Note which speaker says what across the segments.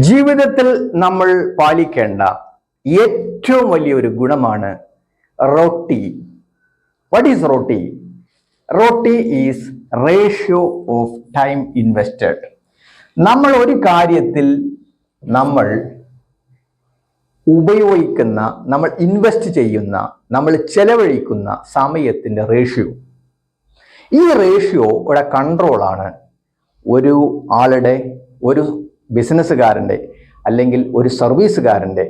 Speaker 1: ജീവിതത്തിൽ നമ്മൾ പാലിക്കേണ്ട ഏറ്റവും വലിയൊരു ഗുണമാണ് റോട്ടി. What is ROTI? ROTI is ratio of time invested നമ്മൾ ഒരു കാര്യത്തിൽ നമ്മൾ ഉപയോഗിക്കുന്ന നമ്മൾ ഇൻവെസ്റ്റ് ചെയ്യുന്ന നമ്മൾ ചെലവഴിക്കുന്ന സമയത്തിന്റെ റേഷ്യോ ഈ റേഷ്യോ ഇവിടെ കൺട്രോളാണ് ഒരു ആളുടെ ഒരു ബിസിനസ്സുകാരന്റെ അല്ലെങ്കിൽ ഒരു സർവീസുകാരന്റെ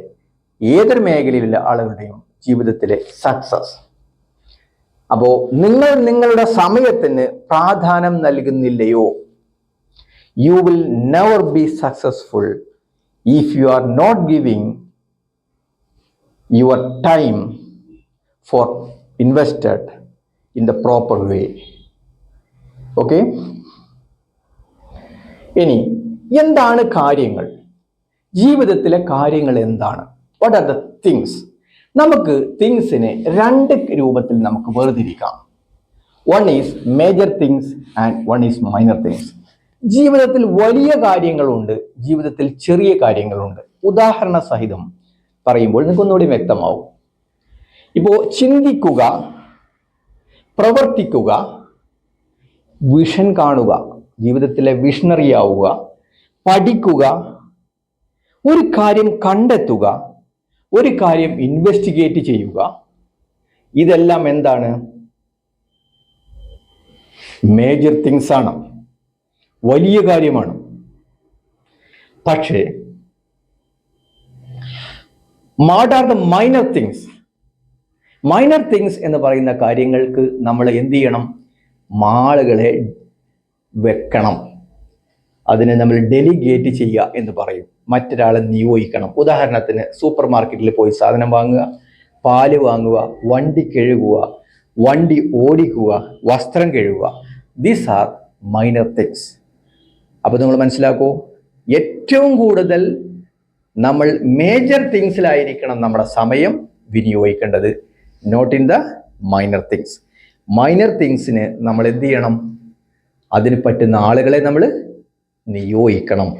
Speaker 1: ഏതൊരു മേഖലയിലുള്ള ആളുകളുടെയും ജീവിതത്തിലെ സക്സസ് അപ്പോൾ നിങ്ങൾ നിങ്ങളുടെ സമയത്തിന് പ്രാധാന്യം നൽകുന്നില്ലയോ? You will never be successful if you are not giving your time for invested in the proper way okay ഇനി എന്താണ് കാര്യങ്ങൾ? ജീവിതത്തിലെ കാര്യങ്ങൾ എന്താണ്? വാട്ട് ആർ ദ തിങ്സ് നമുക്ക് തിങ്സിനെ രണ്ട് രൂപത്തിൽ നമുക്ക് വേർതിരിക്കാം. One is major things and one is minor things ജീവിതത്തിൽ വലിയ കാര്യങ്ങളുണ്ട് ജീവിതത്തിൽ ചെറിയ കാര്യങ്ങളുണ്ട്. ഉദാഹരണ സഹിതം പറയുമ്പോൾ നിങ്ങൾക്ക് ഒന്നുകൂടി വ്യക്തമാവും. ഇപ്പോൾ ചിന്തിക്കുക പ്രവർത്തിക്കുക വിഷൻ കാണുക ജീവിതത്തിലെ വിഷണറി ആവുക പഠിക്കുക ഒരു കാര്യം കണ്ടെത്തുക ഒരു കാര്യം ഇൻവെസ്റ്റിഗേറ്റ് ചെയ്യുക. ഇതെല്ലാം എന്താണ്? മേജർ തിങ്സ് ആണ്. വലിയ കാര്യമാണ്. പക്ഷേ what are the minor things minor things എന്ന് പറയുന്ന കാര്യങ്ങൾക്ക് നമ്മൾ എന്ത് ചെയ്യണം? മാളുകളെ വെക്കണം. അതിനെ നമ്മൾ ഡെലിഗേറ്റ് ചെയ്യുക എന്ന് പറയും. മറ്റൊരാളെ നിയോഗിക്കണം. ഉദാഹരണത്തിന് സൂപ്പർ മാർക്കറ്റിൽ പോയി സാധനം വാങ്ങുക പാൽ വാങ്ങുക വണ്ടി കഴുകുക വണ്ടി ഓടിക്കുക വസ്ത്രം കഴുകുക. ദീസ് ആർ മൈനർ തിങ്സ് അപ്പോൾ നിങ്ങൾ മനസ്സിലാക്കൂ ഏറ്റവും കൂടുതൽ നമ്മൾ മേജർ തിങ്സിലായിരിക്കണം നമ്മുടെ സമയം വിനിയോഗിക്കേണ്ടത്. Not in the minor things minor തിങ്സിന് നമ്മൾ എന്ത് ചെയ്യണം? അതിന് പറ്റുന്ന ആളുകളെ നമ്മൾ നിയോഗിക്കണം.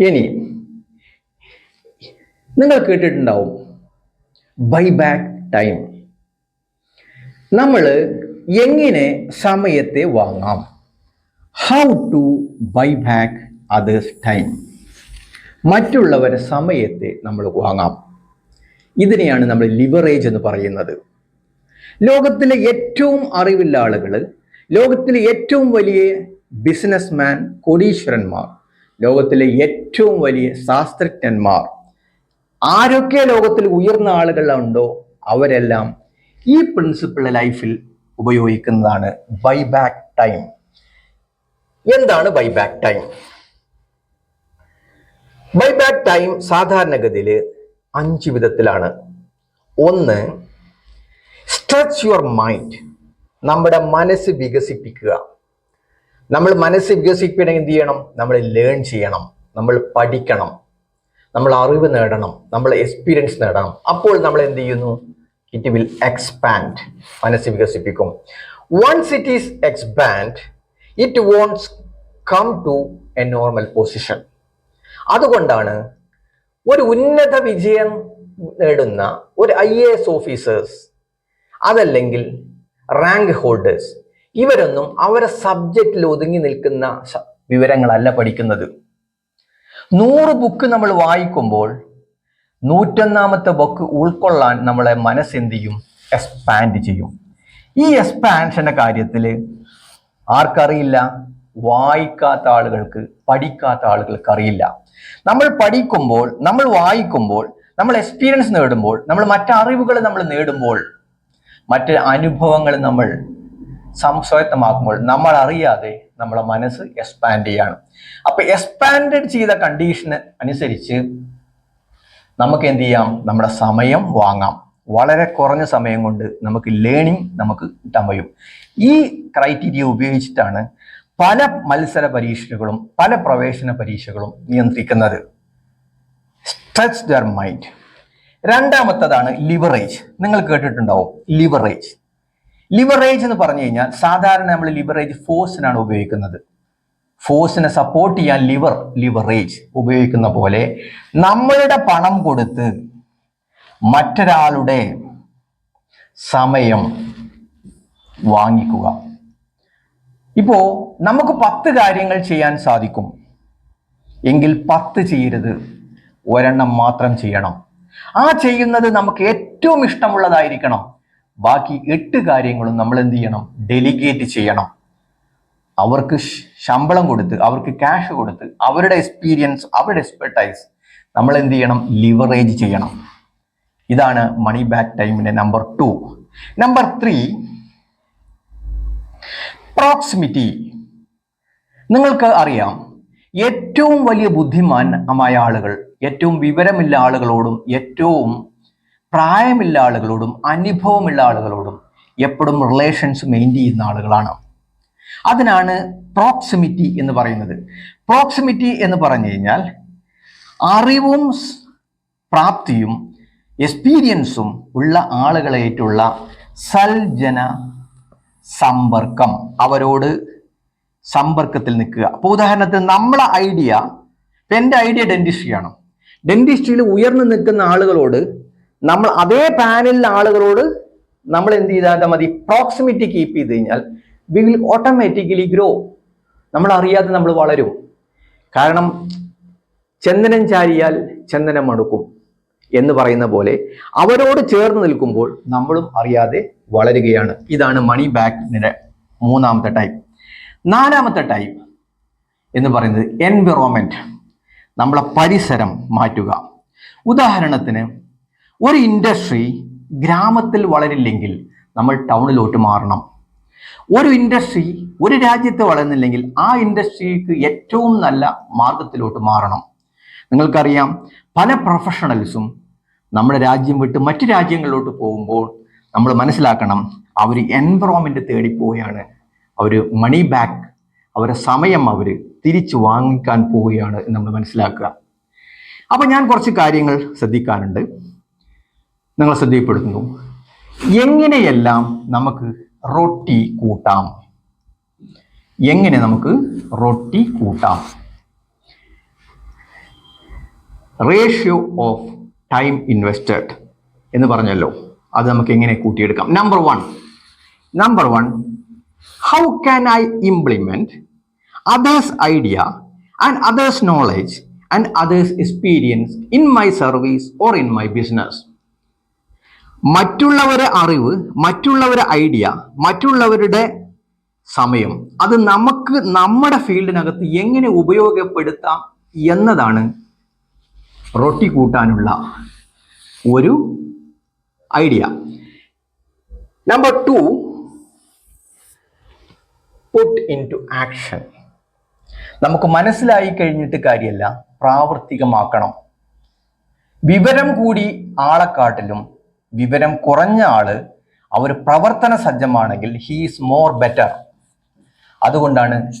Speaker 1: ഇനി നിങ്ങൾ കേട്ടിട്ടുണ്ടാവും ബൈ ബാക്ക് ടൈം നമ്മൾ എങ്ങനെ സമയത്തെ വാങ്ങാം? How to buy back others time മറ്റുള്ളവരെ സമയത്തെ നമ്മൾ വാങ്ങാം. ഇതിനെയാണ് നമ്മൾ ലിവറേജ് എന്ന് പറയുന്നത്. ലോകത്തിലെ ഏറ്റവും അറിവുള്ള ആളുകൾ ലോകത്തിലെ ഏറ്റവും വലിയ ബിസിനസ്മാൻ കോടീശ്വരന്മാർ ലോകത്തിലെ ഏറ്റവും വലിയ ശാസ്ത്രജ്ഞന്മാർ. ആരൊക്കെ ലോകത്തിൽ ഉയർന്ന ആളുകളുണ്ടോ അവരെല്ലാം ഈ പ്രിൻസിപ്പിൾ ലൈഫിൽ ഉപയോഗിക്കുന്നതാണ് ബൈ ബാക്ക് ടൈം എന്താണ് buy back time buy back time സാധാരണഗതിയിൽ അഞ്ച് വിധത്തിലാണ്. ഒന്ന് സ്ട്രെച്ച് യുവർ മൈൻഡ് നമ്മുടെ മനസ്സ് വികസിപ്പിക്കുക. നമ്മൾ മനസ്സ് വികസിപ്പിക്കണമെങ്കിൽ എന്ത് ചെയ്യണം? നമ്മൾ ലേൺ ചെയ്യണം. നമ്മൾ പഠിക്കണം. നമ്മൾ അറിവ് നേടണം. നമ്മൾ എക്സ്പീരിയൻസ് നേടണം. അപ്പോൾ നമ്മൾ എന്ത് ചെയ്യുന്നു? ഇറ്റ് വിൽ എക്സ്പാൻഡ് മനസ്സ് വികസിപ്പിക്കും. Once it is expand it won't come to a normal position അതുകൊണ്ടാണ് ഒരു ഉന്നത വിജയം നേടുന്ന ഒരു ഐ എ എസ് ഓഫീസേഴ്സ് അതല്ലെങ്കിൽ റാങ്ക് ഹോൾഡേഴ്സ് ഇവരൊന്നും അവരെ സബ്ജക്റ്റിൽ ഒതുങ്ങി നിൽക്കുന്ന വിവരങ്ങളല്ല പഠിക്കുന്നത്. നൂറ് ബുക്ക് നമ്മൾ വായിക്കുമ്പോൾ നൂറ്റൊന്നാമത്തെ ബുക്ക് ഉൾക്കൊള്ളാൻ നമ്മളെ മനസ്സെന്ത് ചെയ്യും? എക്സ്പാൻഡ് ചെയ്യും. ഈ എക്സ്പാൻഷന്റെ കാര്യത്തിൽ ആർക്കറിയില്ല? വായിക്കാത്ത ആളുകൾക്ക് പഠിക്കാത്ത ആളുകൾക്ക് അറിയില്ല. നമ്മൾ പഠിക്കുമ്പോൾ നമ്മൾ വായിക്കുമ്പോൾ നമ്മൾ എക്സ്പീരിയൻസ് നേടുമ്പോൾ നമ്മൾ മറ്ററിവുകൾ നമ്മൾ നേടുമ്പോൾ മറ്റ് അനുഭവങ്ങൾ നമ്മൾ സംസ്വായത്തമാക്കുമ്പോൾ നമ്മൾ അറിയാതെ നമ്മളെ മനസ്സ് എക്സ്പാൻഡ് ചെയ്യാണ്. അപ്പൊ എക്സ്പാൻഡ് ചെയ്ത കണ്ടീഷന് അനുസരിച്ച് നമുക്ക് എന്ത് ചെയ്യാം? നമ്മുടെ സമയം വാങ്ങാം. വളരെ കുറഞ്ഞ സമയം കൊണ്ട് നമുക്ക് ലേണിംഗ് നമുക്ക് കിട്ടാൻ കഴിയും ഈ ക്രൈറ്റീരിയ ഉപയോഗിച്ചിട്ടാണ് പല മത്സര പരീക്ഷകളും പല പ്രവേശന പരീക്ഷകളും നിയന്ത്രിക്കുന്നത്. സ്ട്രെച്ച് ദർ മൈൻഡ് രണ്ടാമത്തതാണ് ലിവറേജ് നിങ്ങൾ കേട്ടിട്ടുണ്ടാവും ലിവറേജ് ലിവറേജ് എന്ന് പറഞ്ഞു കഴിഞ്ഞാൽ സാധാരണ നമ്മൾ ലിവറേജ് ഫോഴ്സിനാണ് ഉപയോഗിക്കുന്നത്. ഫോഴ്സിനെ സപ്പോർട്ട് ചെയ്യാൻ ലിവർ ലിവറേജ് ഉപയോഗിക്കുന്ന പോലെ നമ്മളുടെ പണം കൊടുത്ത് മറ്റൊരാളുടെ സമയം വാങ്ങിക്കുക. ഇപ്പോ നമുക്ക് പത്ത് കാര്യങ്ങൾ ചെയ്യാൻ സാധിക്കും. എങ്കിൽ പത്ത് ചെയ്യരുത്. ഒരെണ്ണം മാത്രം ചെയ്യണം. ആ ചെയ്യുന്നത് നമുക്ക് ഏറ്റവും ഇഷ്ടമുള്ളതായിരിക്കണം. ബാക്കി എട്ട് കാര്യങ്ങളും നമ്മൾ എന്ത് ചെയ്യണം? ഡെലിഗേറ്റ് ചെയ്യണം. അവർക്ക് ശമ്പളം കൊടുത്ത് അവർക്ക് ക്യാഷ് കൊടുത്ത് അവരുടെ എക്സ്പീരിയൻസ് അവരുടെ എക്സ്പെർട്ടൈസ് നമ്മൾ എന്ത് ചെയ്യണം? ലിവറേജ് ചെയ്യണം. ഇതാണ് മണി ബാക്ക് ടൈമിന്റെ number two number three proximity നിങ്ങൾക്ക് അറിയാം ഏറ്റവും വലിയ ബുദ്ധിമാനമായ ആളുകൾ ഏറ്റവും വിവരമില്ല ആളുകളോടും ഏറ്റവും പ്രായമില്ല ആളുകളോടും അനുഭവമുള്ള ആളുകളോടും എപ്പോഴും റിലേഷൻസ് മെയിന്റെയിൻ ചെയ്യുന്ന ആളുകളാണ്. അതിനാണ് പ്രോക്സിമിറ്റി എന്ന് പറയുന്നത്. പ്രോക്സിമിറ്റി എന്ന് പറഞ്ഞു കഴിഞ്ഞാൽ അറിവും പ്രാപ്തിയും എക്സ്പീരിയൻസും ഉള്ള ആളുകളായിട്ടുള്ള സൽജന സമ്പർക്കം. അവരോട് സമ്പർക്കത്തിൽ നിൽക്കുക. അപ്പോൾ ഉദാഹരണത്തിന് നമ്മളെ ഐഡിയ ഇപ്പം എന്റെ ഐഡിയ ഡെന്റിസ്ട്രിയാണ് ഡെന്റിസ്ട്രിയിൽ ഉയർന്നു നിൽക്കുന്ന ആളുകളോട് നമ്മൾ അതേ പാനലിലെ ആളുകളോട് നമ്മൾ എന്ത് ചെയ്താൽ മതി? പ്രോക്സിമിറ്റി കീപ്പ് ചെയ്ത് കഴിഞ്ഞാൽ വി വിൽ ഓട്ടോമാറ്റിക്കലി ഗ്രോ നമ്മൾ അറിയാതെ നമ്മൾ വളരും. കാരണം ചന്ദനം ചാരിയാൽ ചന്ദനം മടുക്കും എന്ന് പറയുന്ന പോലെ അവരോട് ചേർന്ന് നിൽക്കുമ്പോൾ നമ്മളും അറിയാതെ വളരുകയാണ്. ഇതാണ് മണി ബാക്കിന്റെ മൂന്നാമത്തെ ടൈപ്പ് നാലാമത്തെ ടൈപ്പ് എന്ന് പറയുന്നത് എൻവിറോൺമെന്റ് നമ്മളെ പരിസരം മാറ്റുക. ഉദാഹരണത്തിന് ഒരു ഇൻഡസ്ട്രി ഗ്രാമത്തിൽ വളരില്ലെങ്കിൽ നമ്മൾ ടൗണിലോട്ട് മാറണം. ഒരു ഇൻഡസ്ട്രി ഒരു രാജ്യത്ത് വളരുന്നില്ലെങ്കിൽ ആ ഇൻഡസ്ട്രിക്ക് ഏറ്റവും നല്ല മാർഗത്തിലോട്ട് മാറണം. നിങ്ങൾക്കറിയാം പല പ്രൊഫഷണൽസും നമ്മുടെ രാജ്യം വിട്ട് മറ്റു രാജ്യങ്ങളിലോട്ട് പോകുമ്പോൾ നമ്മൾ മനസ്സിലാക്കണം അവർ എൻവറോൺമെന്റ് തേടിപ്പോവുകയാണ് അവർ മണി ബാക്ക് അവരെ സമയം അവർ തിരിച്ചു വാങ്ങിക്കാൻ പോവുകയാണ് നമ്മൾ മനസ്സിലാക്കുക. അപ്പോൾ ഞാൻ കുറച്ച് കാര്യങ്ങൾ ശ്രദ്ധിക്കാനുണ്ട്. നിങ്ങൾ ശ്രദ്ധയപ്പെടുത്തുന്നു എങ്ങനെയെല്ലാം നമുക്ക് റൊട്ടി കൂട്ടാം? എങ്ങനെ നമുക്ക് റൊട്ടി കൂട്ടാം? റേഷ്യോ ഓഫ് ടൈം ഇൻവെസ്റ്റഡ് എന്ന് പറഞ്ഞല്ലോ. അത് നമുക്ക് എങ്ങനെ കൂട്ടിയെടുക്കാം? Number one number one how can I implement others idea and others knowledge and others experience in my service or in my business മറ്റുള്ളവരെ അറിവ് മറ്റുള്ളവരെ ഐഡിയ മറ്റുള്ളവരുടെ സമയം. അത് നമുക്ക് നമ്മുടെ ഫീൽഡിനകത്ത് എങ്ങനെ ഉപയോഗപ്പെടുത്താം എന്നതാണ് റൊട്ടി കൂട്ടാനുള്ള ഒരു idea number two put into action നമുക്ക് മനസ്സിലായി കഴിഞ്ഞിട്ട് കാര്യമല്ല പ്രാവർത്തികമാക്കണം. വിവരം കൂടി ആളെക്കാട്ടിലും വിവരം കുറഞ്ഞ ആൾ അവർ പ്രവർത്തന സജ്ജമാണെങ്കിൽ ഹീസ് മോർ ബെറ്റർ അതുകൊണ്ടാണ്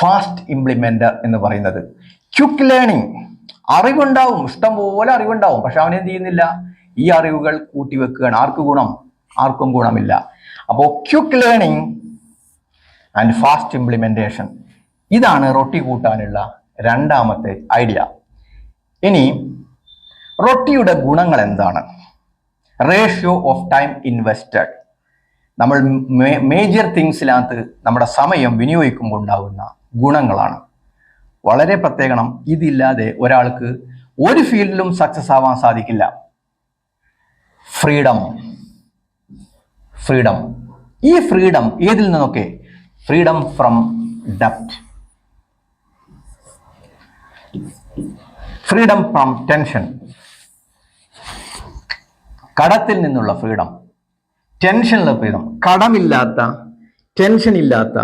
Speaker 1: ഫാസ്റ്റ് ഇംപ്ലിമെന്റർ എന്ന് പറയുന്നത്. ക്യുക്ക് ലേണിംഗ് അറിവുണ്ടാവും. ഇഷ്ടം പോലെ അറിവുണ്ടാവും. പക്ഷെ അവൻ എന്ത് ചെയ്യുന്നില്ല? ഈ അറിവുകൾ കൂട്ടിവെക്കുകയാണ് ആർക്ക് ഗുണം? ആർക്കും ഗുണമില്ല. അപ്പോൾ quick learning and fast implementation ഇതാണ് റൊട്ടി കൂട്ടാനുള്ള രണ്ടാമത്തെ ഐഡിയ. ഇനി റൊട്ടിയുടെ ഗുണങ്ങൾ എന്താണ്? റേഷ്യോ ഓഫ് ടൈം ഇൻവെസ്റ്റഡ് നമ്മൾ മേജർ തിങ്സിനകത്ത് നമ്മുടെ സമയം വിനിയോഗിക്കുമ്പോൾ ഉണ്ടാകുന്ന ഗുണങ്ങളാണ്. വളരെ പ്രത്യേകണം ഇതില്ലാതെ ഒരാൾക്ക് ഒരു ഫീൽഡിലും സക്സസ് ആവാൻ സാധിക്കില്ല. ഫ്രീഡം ഫ്രീഡം ഈ ഫ്രീഡം ഏതിൽ നിന്നൊക്കെ? ഫ്രീഡം ഫ്രം ഡപ്റ്റ് ഫ്രീഡം ഫ്രം ടെൻഷൻ കടത്തിൽ നിന്നുള്ള ഫ്രീഡം. ടെൻഷനുള്ള ഫ്രീഡം. കടമില്ലാത്ത ടെൻഷൻ ഇല്ലാത്ത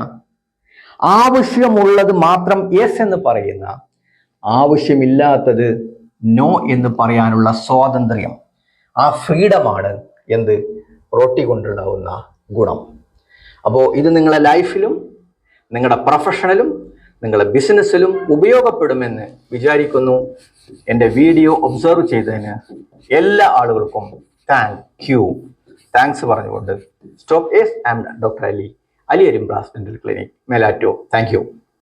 Speaker 1: ആവശ്യമുള്ളത് മാത്രം യെസ് എന്ന് പറയുന്ന ആവശ്യമില്ലാത്തത് നോ എന്ന് പറയാനുള്ള സ്വാതന്ത്ര്യം. ആ ഫ്രീഡമാണ് എന്ത്? റൊട്ടി കൊണ്ടുണ്ടാവുന്ന ഗുണം. അപ്പോൾ ഇത് നിങ്ങളുടെ ലൈഫിലും നിങ്ങളുടെ പ്രൊഫഷണലും നിങ്ങളുടെ ബിസിനസ്സിലും ഉപയോഗപ്പെടുമെന്ന് വിചാരിക്കുന്നു. എന്റെ വീഡിയോ ഒബ്സർവ് ചെയ്തതിന് എല്ലാ ആളുകൾക്കും താങ്ക് യു താങ്ക്സ് പറഞ്ഞുകൊണ്ട് stop S and doctor Ali Ali Arimbra's dental clinic മേലാറ്റോ thank U.